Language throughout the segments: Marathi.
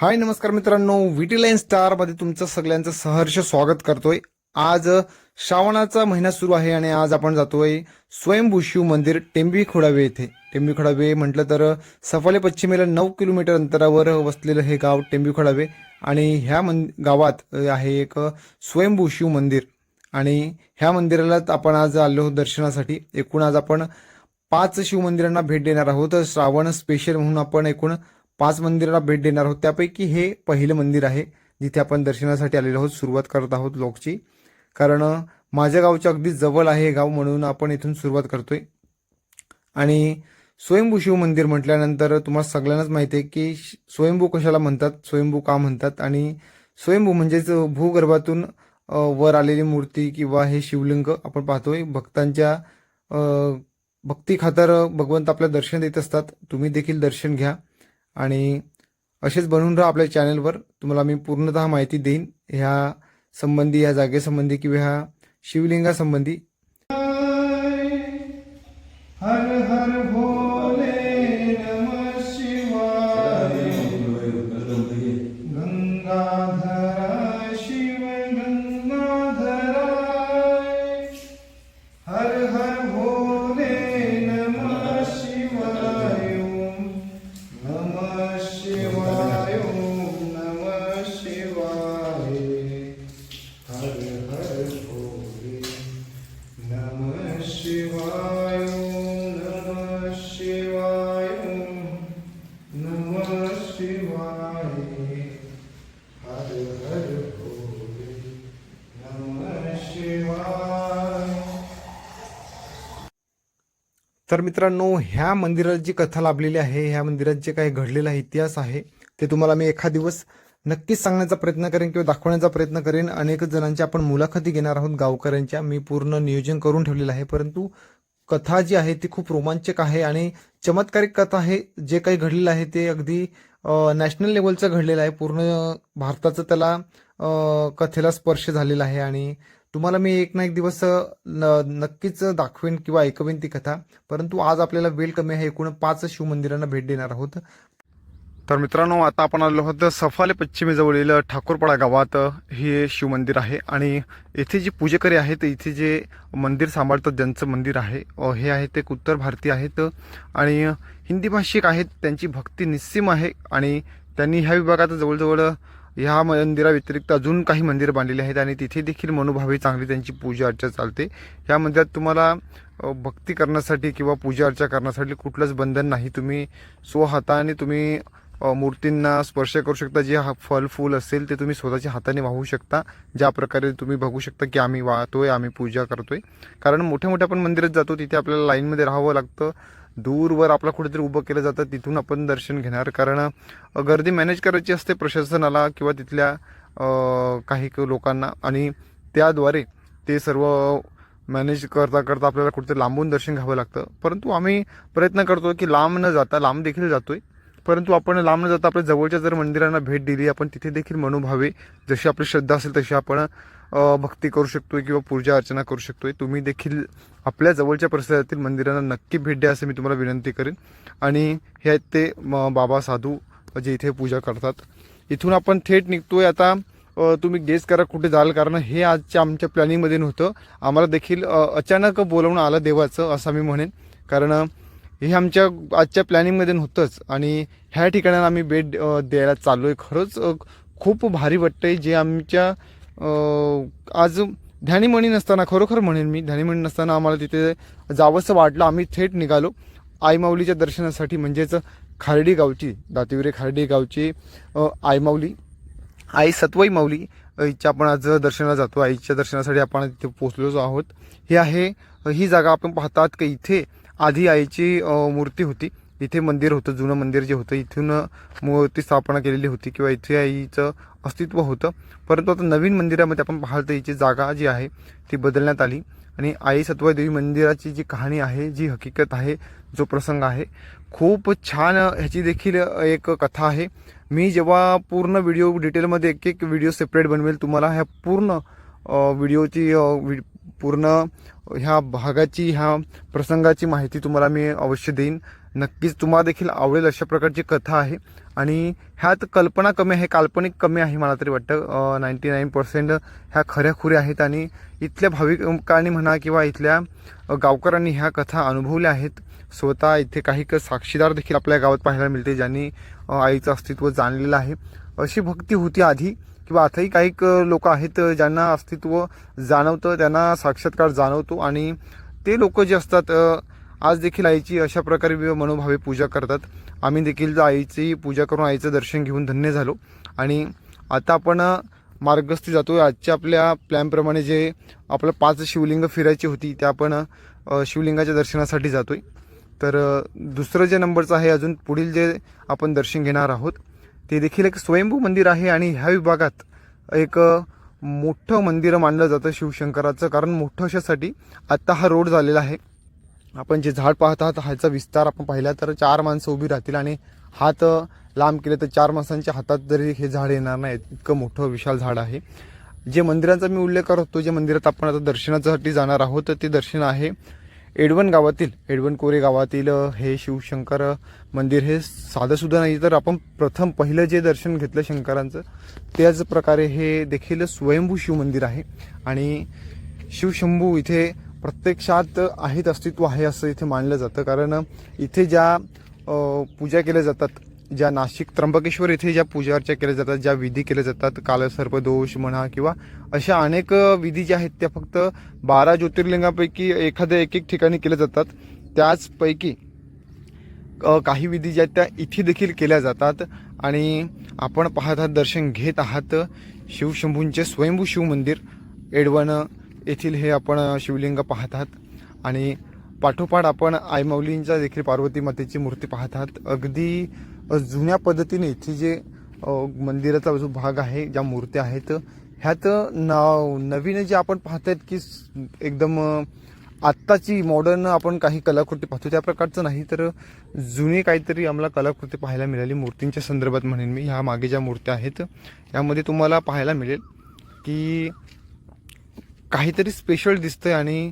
हाय नमस्कार मित्रांनो. व्हिटी लाईन स्टारमध्ये तुमचं सगळ्यांचं सहर्ष स्वागत करतोय. आज श्रावणाचा महिना सुरू आहे आणि आज आपण जातोय स्वयंभू शिव मंदिर टेंबी खोडावे येथे. टेंबी खोडावे म्हटलं तर सफाले पश्चिमेला नऊ किलोमीटर अंतरावर वसलेलं हे गाव टेंबी खोडावे आणि ह्या मन गावात आहे एक स्वयंभू शिव मंदिर. आणि ह्या मंदिराला आपण आज आलो आहोत दर्शनासाठी. एकूण आज आपण पाच शिवमंदिरांना भेट देणार आहोत. श्रावण स्पेशल म्हणून आपण एकूण पाच मंदिराला भेट देणार आहोत. त्यापैकी हे पहिलं मंदिर आहे जिथे आपण दर्शनासाठी आलेलो आहोत सुरुवात करत आहोत लोकची. कारण माझ्या गावच्या अगदी जवळ आहे हे गाव म्हणून आपण इथून सुरुवात करतोय. आणि स्वयंभू शिव मंदिर म्हटल्यानंतर तुम्हाला सगळ्यांनाच माहिती आहे की स्वयंभू कशाला म्हणतात? स्वयंभू का म्हणतात? आणि स्वयंभू म्हणजेच भूगर्भातून वर आलेली मूर्ती किंवा हे शिवलिंग आपण पाहतोय. भक्तांच्या भक्तीखातर भक्ती खातर भगवंत आपल्या दर्शन देत असतात. तुम्ही देखील दर्शन घ्या. आणि असेच बनवून राहा आपल्या चॅनलवर तुम्हाला मी पूर्णतः माहिती देईन. ह्या संबंधी ह्या जागेसंबंधी किंवा ह्या शिवलिंगासंबंधी तर मित्रांनो ह्या मंदिरात जी कथा लाभलेली आहे ह्या मंदिरात जे काही घडलेला इतिहास आहे ते तुम्हाला मी एखाद दिवस नक्कीच सांगण्याचा प्रयत्न करेन किंवा दाखवण्याचा प्रयत्न करेन. अनेक जणांच्या आपण मुलाखती घेणार आहोत गावकऱ्यांच्या. मी पूर्ण नियोजन करून ठेवलेलं आहे परंतु कथा जी आहे ती खूप रोमांचक आहे आणि चमत्कारिक कथा आहे. जे काही घडलेलं आहे ते अगदी नॅशनल लेवलचं घडलेलं आहे. पूर्ण भारताचं त्याला कथेला स्पर्श झालेला आहे आणि तुम्हाला मी एक ना एक दिवस न- नक्कीच दाखवेन किंवा ऐकवेन ती कथा परंतु आज आपल्याला वेळ कमी आहे एकूण पाच शिवमंदिरांना भेट देणार आहोत. तर मित्रांनो आता आपण आलो आहोत सफाले पश्चिमेजवळील ठाकूरपाडा गावात. हे शिवमंदिर आहे आणि येथे जे पूजेकरी आहेत इथे जे मंदिर सांभाळतात ज्यांचं मंदिर आहे हे आहे ते उत्तर भारतीय आहेत. आणि हिंदी भाषिक आहेत त्यांची भक्ती निस्सीम आहे आणि त्यांनी ह्या विभागात जवळजवळ ह्या मंदिराव्यतिरिक्त अजून काही मंदिरं बांधलेली आहेत आणि तिथे देखील मनोभावी चांगली त्यांची पूजा अर्चा चालते. ह्या मंदिरात तुम्हाला भक्ती करण्यासाठी किंवा पूजा अर्चा करण्यासाठी कुठलंच बंधन नाही. तुम्ही स्वहाताने तुम्ही मूर्तींना स्पर्श करू शकता. जे हा फल फूल असेल ते तुम्ही स्वतःच्या हाताने वाहू शकता. ज्या प्रकारे तुम्ही बघू शकता की आम्ही वाहतोय आम्ही पूजा करतोय. कारण मोठ्या मोठ्या आपण मंदिरात जातो तिथे आपल्याला लाईनमध्ये राहावं लागतं. दूरवर आपला कुठेतरी उभं केलं जातं तिथून आपण दर्शन घेणार. कारण गर्दी मॅनेज करायची असते प्रशासनाला किंवा तिथल्या काही लोकांना. आणि त्याद्वारे ते सर्व मॅनेज करता करता आपल्याला कुठेतरी लांबून दर्शन घ्यावं लागतं. परंतु आम्ही प्रयत्न करतो की लांब न जाता लांब देखील आहे परंतु आपण लांब न जाता आपल्या जवळच्या जर मंदिरांना भेट दिली आपण तिथे देखील मनोभावे जशी आपली श्रद्धा असेल तशी आपण भक्ती करू शकतोय किंवा पूजा अर्चना करू शकतोय. तुम्ही देखील आपल्या जवळच्या परिसरातील मंदिरांना नक्की भेट द्या असं मी तुम्हाला विनंती करेन. आणि हे आहेत ते बाबा साधू जे इथे पूजा करतात. इथून आपण थेट निघतोय. आता तुम्ही गेस करा कुठे जाल कारण हे आजच्या आमच्या प्लॅनिंगमध्ये नव्हतं. आम्हाला देखील अचानक बोलवणं आलं देवाचं असं मी म्हणेन. कारण हे आमच्या आजच्या प्लॅनिंगमध्ये नव्हतंच. आणि ह्या ठिकाणाला आम्ही भेट द्यायला चाललो आहे खरंच खूप भारी वाटतंय. जे आमच्या आज ध्यानीमणी नसताना खरोखर म्हणेन मी ध्यानीमणी नसताना आम्हाला तिथे जावंसं वाटलं. आम्ही थेट निघालो. आईमाऊलीच्या दर्शनासाठी म्हणजेच खार्डी गावची दातिवरे खार्डी गावची आईमाऊली आई सत्वई माऊली हिच्या आपण आज दर्शनाला जातो. आईच्या दर्शनासाठी आपण तिथे पोचलोच आहोत. हे आहे ही जागा आपण पाहतात की इथे आधी आईची मूर्ती होती. इथे मंदिर होतं जुनं मंदिर जे होतं इथून मूर्ती स्थापना केलेली होती किंवा इथे आईचं अस्तित्व होतं. परंतु आता नवीन मंदिरामध्ये आपण पाहाल तर हिची जागा जी आहे ती बदलण्यात आली. आणि आई सत्वदेवी मंदिराची जी कहाणी आहे जी हकीकत आहे जो प्रसंग आहे खूप छान ह्याची देखील एक कथा आहे. मी जेव्हा पूर्ण व्हिडिओ डिटेलमध्ये एक एक व्हिडिओ सेपरेट बनवेल तुम्हाला ह्या पूर्ण व्हिडिओची वि- पूर्ण ह्या भागाची ह्या प्रसंगाची माहिती तुम्हाला मी अवश्य देईन. नक्कीच तुम्हाला देखील आवडेल अशा प्रकारची कथा आहे. आणि ह्यात कल्पना कमी आहे काल्पनिक कमी आहे मला तरी वाटतं. नाईंटी नाईन पर्सेंट ह्या खऱ्याखुऱ्या आहेत आणि इथल्या भाविकांनी म्हणा किंवा इथल्या गावकऱ्यांनी ह्या कथा अनुभवल्या आहेत. स्वतः इथे काही क साक्षीदार देखील आपल्या गावात पाहायला मिळते ज्यांनी आईचं अस्तित्व जाणलेलं आहे. अशी भक्ती होती आधी किंवा आताही काही लोक आहेत ज्यांना अस्तित्व जाणवतं त्यांना साक्षात्कार जाणवतो आणि ते लोक जे असतात आज देखील आईची अशा प्रकारे मनोभावे पूजा करतात. आम्ही देखील आईची पूजा करून आईचं दर्शन घेऊन धन्य झालो. आणि आता आपण मार्गस्थी जातो आजच्या आपल्या प्लॅनप्रमाणे जे आपलं पाच शिवलिंग फिरायची होती त्या आपण शिवलिंगाच्या दर्शनासाठी जातो आहे तर दुसरं जे नंबरचं आहे अजून पुढील जे आपण दर्शन घेणार आहोत ते देखील एक स्वयंभू मंदिर आहे आणि ह्या विभागात एक मोठं मंदिर मानलं जातं शिवशंकराचं. कारण मोठं अशासाठी आत्ता हा रोड झालेला आहे. आपण जे झाड पाहत आहात ह्याचा विस्तार आपण पाहिला तर चार माणसं उभी राहतील आणि हात लांब केले तर चार माणसांच्या हातात जरी हे झाड येणार नाही इतकं मोठं विशाल झाड आहे. जे मंदिरांचा मी उल्लेख करत होतो जे मंदिरात आपण आता दर्शनासाठी जाणार आहोत तर ते दर्शन आहे एडवण गावातील एडवण कोरे गावातील हे शिवशंकर मंदिर हे साधंसुद्धा नाही तर आपण प्रथम पहिलं जे दर्शन घेतलं शंकरांचं त्याच प्रकारे हे देखील स्वयंभू शिव मंदिर आहे. आणि शिवशंभू इथे प्रत्यक्षात आहेत अस्तित्व आहे असं इथे मानलं जातं. कारण इथे ज्या पूजा केल्या जातात ज्या नाशिक त्र्यंबकेश्वर इथे ज्या पूजा अर्चा केल्या जातात ज्या विधी केल्या जातात कालसर्पदोष म्हणा किंवा अशा अनेक विधी ज्या आहेत त्या फक्त बारा ज्योतिर्लिंगापैकी एखाद्या एक एक ठिकाणी केल्या जातात. त्याचपैकी काही विधी ज्या आहेत त्या इथे देखील केल्या जातात. आणि आपण पाहत आहात दर्शन घेत आहात शिवशंभूंचे स्वयंभू शिव मंदिर एडवण येथील हे आपण शिवलिंग पाहत आहात. आणि पाठोपाठ आपण आईमाऊलींच्या देखील पार्वती मातेची मूर्ती पाहत आहात. अगदी जुन्या पद्धतीने इथे जे मंदिराचा जो भाग आहे ज्या मूर्त्या आहेत ह्यात न नवीन जे आपण पाहत आहेत की एकदम आत्ताची मॉडर्न आपण काही कलाकृती पाहतो. त्या प्रकारचं नाही तर जुनी काहीतरी आम्हाला कलाकृती पाहायला मिळाली मूर्तींच्या संदर्भात म्हणेन. मी ह्या मागे ज्या मूर्त्या आहेत यामध्ये तुम्हाला पाहायला मिळेल की काहीतरी स्पेशल दिसतंय आणि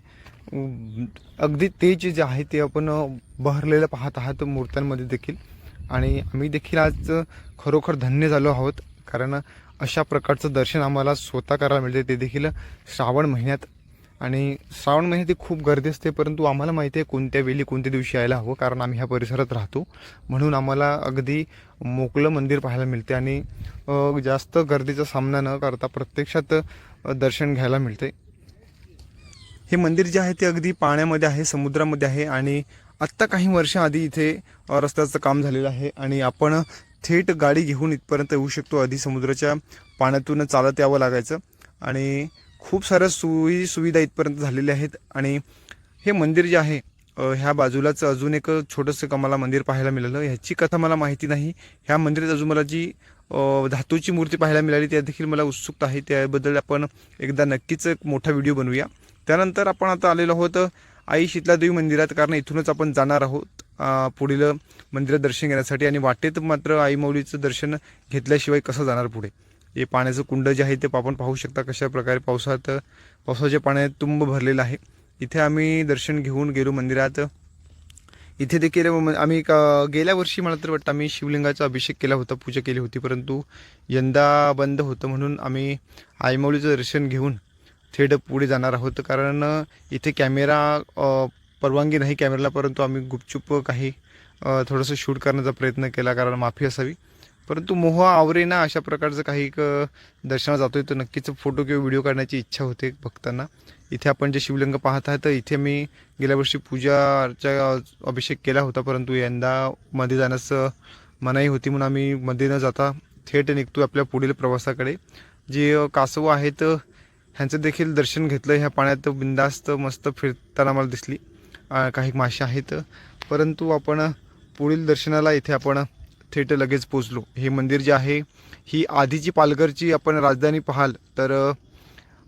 अगदी तेज जे आहे ते आपण बहरलेलं पाहत आहात मूर्त्यांमध्ये देखील. आणि आम्ही देखील आज खरोखर धन्य झालो आहोत. कारण अशा प्रकारचं दर्शन आम्हाला स्वतः करायला मिळते ते देखील श्रावण महिन्यात. आणि श्रावण महिन्यात खूप गर्दी असते परंतु आम्हाला माहिती आहे कोणत्या वेळी कोणत्या दिवशी यायला हवं. कारण आम्ही ह्या परिसरात राहतो. म्हणून आम्हाला अगदी मोकळं मंदिर पाहायला मिळते आणि जास्त गर्दीचा सामना न करता प्रत्यक्षात दर्शन घ्यायला मिळते हे मंदिर जे आहे ते अगदी पाण्यामध्ये आहे समुद्रामध्ये आहे आणि आत्ता काही वर्षाआधी इथे रस्त्याचं काम झालेलं आहे आणि आपण थेट गाडी घेऊन इथपर्यंत येऊ शकतो. आधी समुद्राच्या पाण्यातून चालत यावं लागायचं आणि खूप साऱ्या सोयी सुविधा इथपर्यंत झालेल्या आहेत आणि हे मंदिर जे आहे ह्या बाजूलाच अजून एक छोटंसं मला मंदिर पाहायला मिळालं. ह्याची कथा मला माहिती नाही. ह्या मंदिरात अजून मला जी धातूची मूर्ती पाहायला मिळाली त्या देखील मला उत्सुकता आहे. त्याबद्दल आपण एकदा नक्कीच एक मोठा व्हिडिओ बनवूया. त्यानंतर आपण आता आलेलो आहोत आई शीतलादेवी मंदिरात कारण इथूनच आपण जाणार आहोत पुढील मंदिरात दर्शन घेण्यासाठी. आणि वाटेत मात्र आई माऊलीचं दर्शन घेतल्याशिवाय कसं जाणार पुढे? हे पाण्याचं कुंड जे आहे ते आपण पाहू शकता कशा प्रकारे पावसात पावसाच्या पाण्यात तुंब भरलेलं आहे. इथे आम्ही दर्शन घेऊन गेलो मंदिरात. इथे देखील आम्ही का- गेल्या वर्षी मला तर वाटतं आम्ही शिवलिंगाचा अभिषेक केला होता पूजा केली होती. परंतु यंदा बंद होतं म्हणून आम्ही आईमाऊलीचं दर्शन घेऊन थेट पुढे जाणार आहोत. कारण इथे कॅमेरा परवानगी नाही कॅमेऱ्याला परंतु आम्ही गुपचूप काही थोडंसं शूट करण्याचा प्रयत्न केला कारण माफी असावी. परंतु मोह आवरे ना अशा प्रकारचं काही एक, जातोय तर नक्कीच फोटो किंवा व्हिडिओ काढण्याची इच्छा होते भक्तांना. इथे आपण जे शिवलिंग पाहत आहात तर इथे मी गेल्या वर्षी पूजाचा अभिषेक केला होता परंतु यंदा मध्ये जाण्यास मनाई होती म्हणून आम्ही मध्ये न जाता थेट निघतो आपल्या पुढील प्रवासाकडे. जे कासव कासवं आहेत ह्यांचं देखील दर्शन घेतलं ह्या पाण्यात बिंदास्त मस्त फिरताना मला दिसली. काही मासे आहेत. परंतु आपण पुढील दर्शनाला इथे आपण थेट लगेच पोचलो हे मंदिर जे आहे ही आधीची पालघरची आपण राजधानी पाहाल तर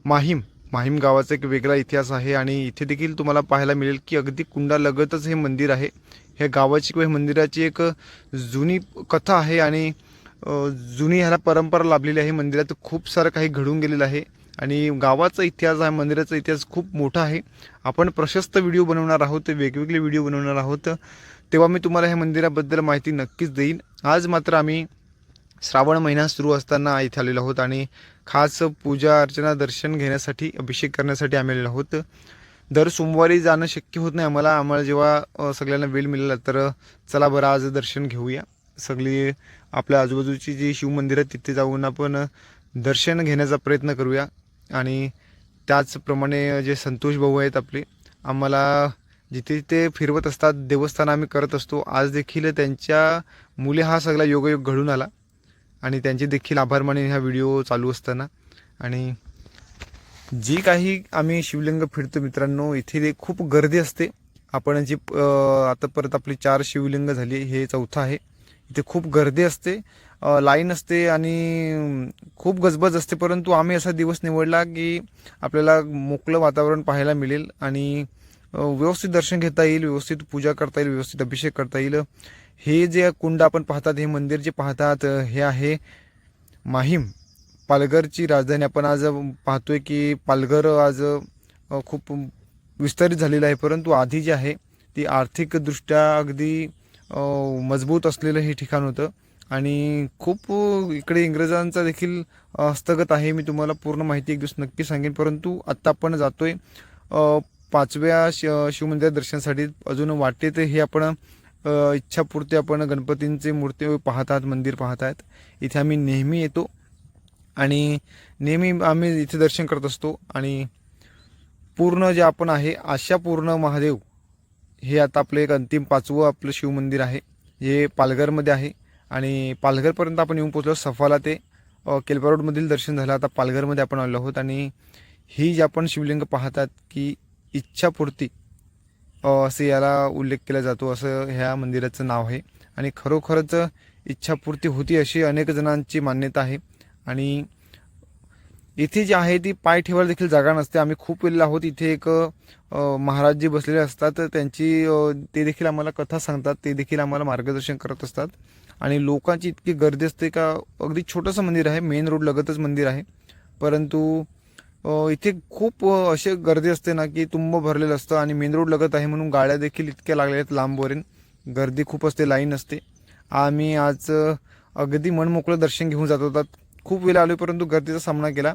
माहीम माहीम गावाचा एक वेगळा इतिहास आहे आणि इथे देखील तुम्हाला पाहायला मिळेल की अगदी कुंडालगतच हे मंदिर आहे. हे गावाची किंवा हे मंदिराची एक जुनी कथा आहे आणि जुनी ह्याला परंपरा लाभलेली आहे. मंदिरात खूप सारं काही घडून गेलेलं आहे. आणि गावाचा इतिहास आहे मंदिराचा इतिहास खूप मोठा आहे. आपण प्रशस्त व्हिडिओ बनवणार आहोत वेगवेगळे व्हिडिओ बनवणार आहोत. तेव्हा मी तुम्हाला ह्या मंदिराबद्दल माहिती नक्कीच देईन. आज मात्र आम्ही श्रावण महिना सुरू असताना इथे आलेलो आहोत आणि खास पूजा अर्चना दर्शन घेण्यासाठी अभिषेक करण्यासाठी आम्ही आलेलो आहोत. दर सोमवारी जाणं शक्य होत नाही. आम्हाला आम्हाला जेव्हा सगळ्यांना वेळ मिळाला तर चला बरं आज दर्शन घेऊया. सगळी आपल्या आजूबाजूची जी शिवमंदिरं तिथे जाऊन आपण दर्शन घेण्याचा प्रयत्न करूया. आणि त्याचप्रमाणे जे संतोष भाऊ आहेत आपले आम्हाला जिथे ते फिरवत असतात देवस्थान आम्ही करत असतो आज देखील त्यांच्या मुले हा सगळा योगयोग घडून आला. आणि त्यांचे देखील आभार मानेन हा व्हिडिओ चालू असताना. आणि जी काही आम्ही शिवलिंग फिरतो मित्रांनो इथे खूप गर्दी असते. आपण जी आता परत आपली चार शिवलिंग झाली हे चौथं आहे. इथे खूप गर्दी असते. लाईन असते आणि खूप गजबज असते परंतु आम्ही असा दिवस निवडला की आपल्याला मोकळं वातावरण पाहायला मिळेल आणि व्यवस्थित दर्शन घेता येईल व्यवस्थित पूजा करता येईल व्यवस्थित अभिषेक करता येईल. हे जे कुंड आपण पाहतात हे मंदिर जे पाहतात हे आहे माहीम. पालघरची राजधानी. आपण आज पाहतोय की पालघर आज खूप विस्तारित झालेलं आहे परंतु आधी जे आहे ती आर्थिकदृष्ट्या अगदी मजबूत असलेलं हे ठिकाण होतं. आणि खूप इकडे इंग्रजांचा देखील हस्तगत आहे. मी तुम्हाला पूर्ण माहिती एक दिवस नक्की सांगेन. परंतु आत्ता आपण जातोय पाचव्या शि शिवमंदिर दर्शनासाठी. अजून वाटेत हे आपण अ, इच्छापूर्ती आपण गणपतींची मूर्ती पाहतात मंदिर पाहतात इथे आम्ही नेहमी येतो आणि नेहमी आम्ही इथे दर्शन करत असतो. आणि पूर्ण जे आपण आहे आशापूर्ण महादेव हे आता आपलं एक अंतिम पाचवं आपलं शिवमंदिर आहे. जे पालघरमध्ये आहे. आणि पालघरपर्यंत आपण येऊन पोचलो सफाला ते अ, केलपा रोडमधील दर्शन झालं. आता पालघरमध्ये आपण आलो आहोत आणि ही जी आपण शिवलिंग पाहतात की इच्छापूर्ती असे याला उल्लेख केला जातो. असं ह्या मंदिराचं नाव आहे. आणि खरोखरच इच्छापूर्ती होती अशी अनेक जणांची मान्यता आहे. आणि इथे जी आहे ती पाय ठेवायला देखील जागा नसते. आम्ही खूप वेळेला आहोत. इथे एक महाराज जे बसलेले असतात. तर त्यांची ते देखील आम्हाला कथा सांगतात. ते देखील आम्हाला मार्गदर्शन करत असतात. आणि लोकांची इतकी गर्दी असते का अगदी छोटंसं मंदिर आहे मेन रोड लगतच मंदिर आहे. परंतु इथे खूप असे गर्दी असते ना की तुंब भरलेलं असतं आणि मेन रोड लगत आहे म्हणून गाड्या देखील इतक्या लागल्या आहेत लांबवरून गर्दी खूप असते लाईन असते. आम्ही आज अगदी मनमोकळं दर्शन घेऊन जात होतात. खूप वेळ आलो परंतु गर्दीचा सामना केला.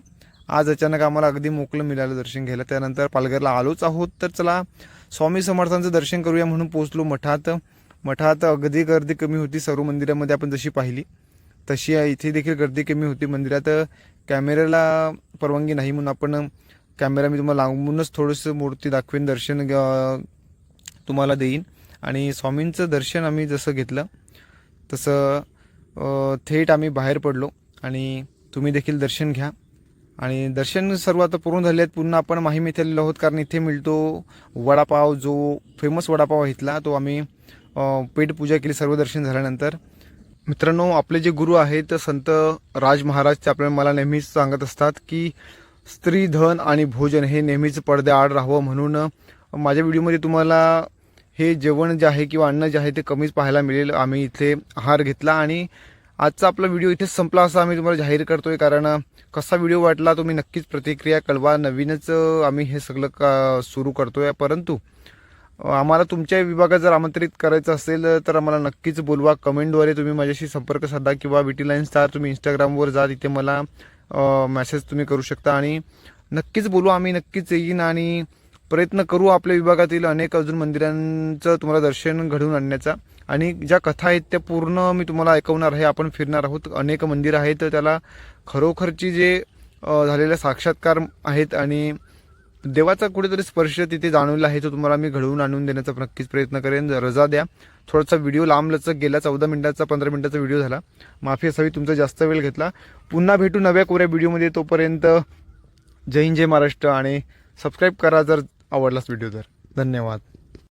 आज अचानक आम्हाला अगदी मोकळं मिळालं दर्शन घ्यायला. त्यानंतर पालघरला आलोच आहोत. तर चला स्वामी समर्थांचं दर्शन करूया म्हणून पोचलो मठात. मठात अगदी गर्दी कमी होती सर्व मंदिरामध्ये आपण जशी पाहिली तशी इथे देखील गर्दी कमी होती. मंदिरात कॅमेऱ्याला परवानगी नाही म्हणून आपण कॅमेरा मी तुम्हाला लांबूनच थोडंसं मूर्ती दाखवेन दर्शन तुम्हाला देईन. आणि स्वामींचं दर्शन आम्ही जसं घेतलं तसं थेट आम्ही बाहेर पडलो. आणि तुम्ही देखील दर्शन घ्या. आणि दर्शन सर्व आता पूर्ण झाले आहेत. पुन्हा आपण माहीम इथे आलेलो आहोत. कारण इथे मिळतो वडापाव जो फेमस वडापाव आहे इथला तो आम्ही पेटपूजा केली सर्व दर्शन झाल्यानंतर. मित्रांनो आपले जे गुरु आहेत संत राज महाराज ते आपल्याला मला नेहमीच सांगत असतात की स्त्री धन आणि भोजन हे नेहमीच पडद्याआड राहावं म्हणून माझ्या व्हिडिओमध्ये तुम्हाला हे जेवण जे आहे किंवा अन्न जे आहे ते कमीच पाहायला मिळेल. आम्ही इथे आहार घेतला आणि आजचा आपला व्हिडिओ इथेच संपला असं आम्ही तुम्हाला जाहीर करतोय. कारण कसा व्हिडिओ वाटला तुम्ही नक्कीच प्रतिक्रिया कळवा. नवीनच आम्ही हे सगळं का सुरू करतोय. परंतु आम्हाला तुमच्या विभागात जर आमंत्रित करायचं असेल तर आम्हाला नक्कीच बोलवा. कमेंटद्वारे तुम्ही माझ्याशी संपर्क साधा किंवा विटी लाईन स्टार तुम्ही इंस्टाग्रामवर जा तिथे मला मेसेज तुम्ही करू शकता. आणि नक्कीच बोलू आम्ही नक्कीच येईन आणि प्रयत्न करू आपल्या विभागातील अनेक अजून मंदिरांचं तुम्हाला दर्शन घडवून आणण्याचा. आणि ज्या कथा आहेत त्या पूर्ण मी तुम्हाला ऐकवणार आहे. आपण फिरणार आहोत. अनेक मंदिरं आहेत त्याला खरोखरची जे झालेल्या झालेले साक्षात्कार आहेत आणि देवाचा कुठेतरी स्पर्श तिथे जाणवला आहे तो तुम्हाला मी घडवून आणून देण्याचा नक्कीच प्रयत्न करेन. रजा द्या. थोडासा व्हिडिओ लांबलचक गेला चौदा मिनिटाचा पंधरा मिनिटाचा व्हिडिओ झाला. माफी असावी तुमचा जास्त वेळ घेतला. पुन्हा भेटू नव्या कोऱ्या व्हिडिओमध्ये तोपर्यंत जय हिंद जय महाराष्ट्र आणि सबस्क्राईब करा जर आवडलाच व्हिडिओ तर. धन्यवाद.